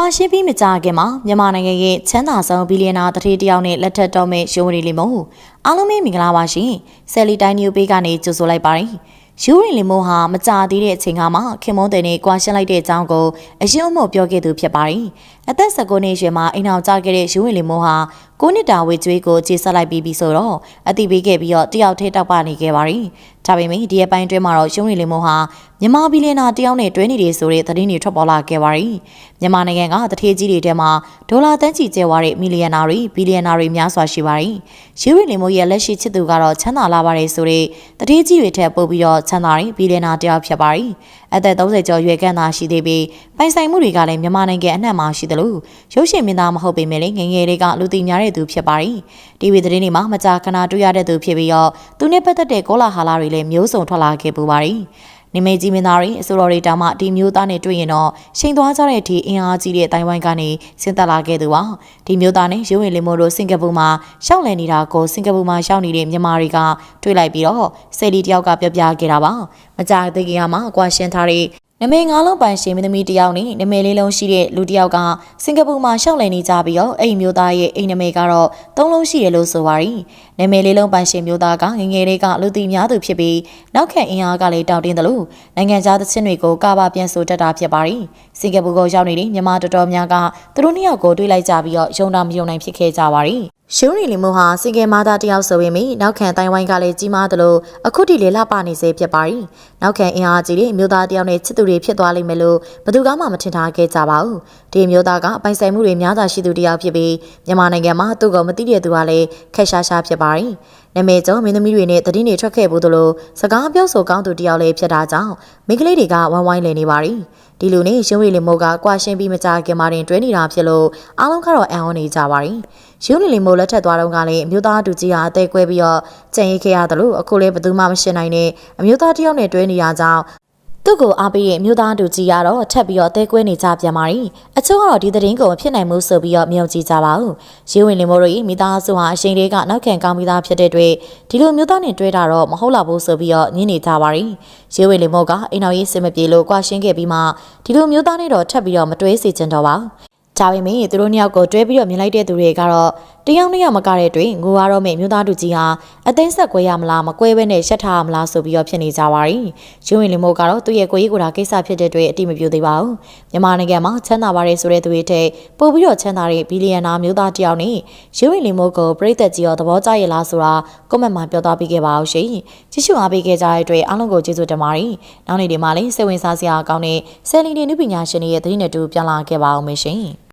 ကွာရှင်းပြီးမကြခင်မှာမြန်မာနိုင်ငံရဲ့ချမ်းသာဆုံးဘီလီယံနာတထေးတစ်ယောက်နဲ့လက်ထပ်တော်မဲ့ရုံးရီလီမိုအားလုံးပဲမင်္ဂလာပါရှင်ဆယ်လီတိုင်းနျူပေးကနေကြိုဆိုလိုက်ပါတယ်ယူရီလီမိုဟာမကြသေးတဲ့အချိန်ကမှခင်မွန်းတဲ့နဲ့ကွာရှင်းလိုက်တဲ့အကြောင်းကိုအရင်အမို့ပြောခဲ့သူဖြစ်ပါတယ်အသက်19နှစ်အရွယ်မှာအိမ်အောင်ကြခဲ့တဲ့ယူရီလီမိုဟာကိုနှစ်တာဝေကျွေးကိုခြေဆက်လိုက်ပြီးပြီဆိုတော့အတိပေးခဲ့ပြီးတော့တယောက်ထဲတောက်ပနေခဲ့ပါတယ် ဒါပေမဲ့ဒီအပိုင်းတွဲမှာတော့ယူရီလီမိုဟာမြန်မာဘီလီယံနာတယောက်နဲ့တွဲနေတယ်ဆိုတဲ့သတင်းတွေထွက်ပေါ်လာခဲ့ပါတယ်မြန်မာနိုင်ငံကတထေးကြီးတွေထဲမှာဒေါ်လာတန်းချီကျဲသွားတဲ့မီလီယံနာတွေဘီလီယံနာတွေများစွာရှိပါတယ်ယူရီလီမိုရဲ့လက်ရှိချစ်သူကတော့ချမ်းသာလာပါတယ်ဆိုတဲ့တထေးကြီးတွေထက်ပိုပြီးတော့ချမ်းသာတဲ့ဘီလီယံနာတယောက်ဖြစ်ပါတယ်အသက်30ကျော်ရွယ်ကန်းသာရှိသေးပြီးပိုင်ဆိုင်မှုတွေကလည်းမြန်မာနိုင်ငံအနှံ့မှာရှိတယ်လို့ရုပ်ရှင်မင်းသားမဟုတ်ပေမဲ့လည်းငယ်ငယ်လေးကလူသိများတဲ့သူဖြစ်ပါတယ်။ TV သတင်းတွေမှာမကြာခဏတွေ့ရတဲ့သူဖြစ်ပြီးတော့သူနဲ့ပတ်သက်တဲ့ကောလာဟာလတွေလည်းမျိုးစုံထွက်လာခဲ့ပူပါတယ်။နေမေကြီးမင်းသားတွေအစိုးရတွေတောင်မှဒီမျိုးသားနဲ့တွေ့ရင်တော့ချိန်သွားကြတဲ့အထိအင်အားကြီးတဲ့အတိုင်းဝိုင်းကနေဆင်းသက်လာခဲ့သူပါဒီမျိုးသားနဲ့ရုံးဝင်လီမိုတို့စင်ကာပူမှာရှောက်လည်နေတာကိုစင်ကာပူမှာရှောက်နေတဲ့မြန်မာတွေကတွေ့လိုက်ပြီးတော့ဆယ်လီတယောက်ကပြောပြခဲ့တာပါမကြာသေးခင်ကမှအကွာရှင်းထားတဲ့ နမေငါးလုံးပိုင်ရှင်မင်းသမီးတယောက်နဲ့နမေလေးလုံးရှိတဲ့လူတယောက်ကစင်ကာပူမှာရှောက်လည်နေကြပြီးတော့အဲ့ဒီမျိုးသားရဲ့အိမ်နမေကတော့သုံးလုံးရှိတယ်လို့ဆိုပါရီနမေလေးလုံးပိုင်ရှင်မျိုးသားကငငယ်လေးကလူသိများသူဖြစ်ပြီးနောက်ခံအင်အားကလည်းတောင့်တင်းတယ်လို့နိုင်ငံခြားသချင်းတွေကိုကဘာပြန်ဆိုတတ်တာဖြစ်ပါရီစင်ကာပူကိုရောက်နေတဲ့မြန်မာတော်တော်များကသူတို့နှစ်ယောက်ကိုတွေ့လိုက်ကြပြီးတော့ယုံတာမယုံနိုင်ဖြစ်ခဲ့ကြပါရီ ရှုံးရီလီမိုဟာစင်ကယ်မာသားတယောက်ဆိုပေမယ့်နောက်ခံတိုင်ဝိုင်းကလည်းကြီးမားသလိုအခုထိလေလှပနေစေဖြစ်ပါရီနောက်ခံအင်အားကြီးတဲ့အမျိုးသားတယောက်နဲ့ချစ်သူတွေဖြစ်သွားလိမ့်မယ်လို့ဘယ်သူကမှမထင်ထားခဲ့ကြပါဘူးဒီအမျိုးသားကအပိုင်ဆိုင်မှုတွေများစွာရှိသူတယောက်ဖြစ်ပြီးမြန်မာနိုင်ငံမှာသူ့ကိုမသိတဲ့သူကလည်းခက်ရှားရှားဖြစ်ပါရီနာမည်ကျော်မင်းသမီးတွေနဲ့တည်င်းတွေထွက်ခဲ့ဘူးသလိုစကားပြောဆိုကောင်းသူတယောက်လည်းဖြစ်တာကြောင့်မိန်းကလေးတွေကဝိုင်းဝိုင်းလည်နေပါရီဒီလိုနဲ့ရုံးရီလီမိုကကွာရှင်းပြီးမကြခင်မှာတင်တွဲနေတာဖြစ်လို့အားလုံးကတော့အံ့ဩနေကြပါရီရုံးလီလီမိုလက်ထက်သွားတော့ကလည်းအမျိုးသားတူကြီးဟာအသေးကွဲပြီးတော့ကြံရိတ်ခဲ့ရတယ်လို့အခုလည်းဘယ်သူမှမရှင်းနိုင်နဲ့အမျိုးသားတယောက်နဲ့တွဲနေရကြောင်း သူ့ကိုအားပေးတဲ့အမျိုးသားတူကြီးကတော့ထပ်ပြီးတော့အသေးကွဲနေကြပြန်ပါရီအချို့ကတော့ဒီသတင်းကိုမဖြစ်နိုင်ဘူးဆိုပြီးတော့မြုံကြည့်ကြပါဦးရေဝင်လင်မိုးတို့၏မိသားစုဟာအရှိန်လေးကနောက်ခံကောင်းပြီးသားဖြစ်တဲ့အတွက်ဒီလိုမျိုးသားနဲ့တွဲတာတော့မဟုတ်တော့ဘူးဆိုပြီးတော့ညင်းနေကြပါရီရေဝင်လင်မိုးကအိမ်တော်ရေးစင်မပြေလို့ကွာရှင်းခဲ့ပြီးမှဒီလိုမျိုးသားနဲ့တော့ထပ်ပြီးတော့မတွဲစီချင်တော့ပါ ဒါပေမဲ့သူတို့နှစ်ယောက်ကိုတွဲပြီးတော့မြင်လိုက်တဲ့သူတွေကတော့တယောက်နှစ်ယောက်မကတဲ့တွင်ငိုရတော့မယ့်မြို့သားတို့ကြီးဟာအသိဆက်ကွဲရမလားမကွဲဘဲနဲ့ရှက်ထားရမလားဆိုပြီးတော့ဖြစ်နေကြပါရီရုံးဝင်လင်မို့ကတော့သူ့ရဲ့ကိုကြီးကိုယ်တာကိစ္စဖြစ်တဲ့အတွက်အတိမပြသေးပါဘူးမြန်မာနိုင်ငံမှာချမ်းသာပါတယ်ဆိုတဲ့သူတွေထက်ပို့ပြီးတော့ချမ်းသာတဲ့ဘီလီယံနာမြို့သားတယောက်နဲ့ရုံးဝင်လင်မို့ကိုပြည်သက်ကြီးရောသဘောကျရဲ့လားဆိုတာကွန်မန့်မှာပြောသွားပေးခဲ့ပါအောင်ရှင်ကြည့်ရှုအားပေးခဲ့ကြတဲ့အတွက်အားလုံးကိုကျေးဇူးတင်ပါတယ်နောက်နေ့ဒီမှာလည်းစိတ်ဝင်စားစရာကောင်းတဲ့ဆယ်လီနေနုပညာရှင်တွေရဲ့သတင်းတွေတူပြန်လာခဲ့ပါအောင်ရှင်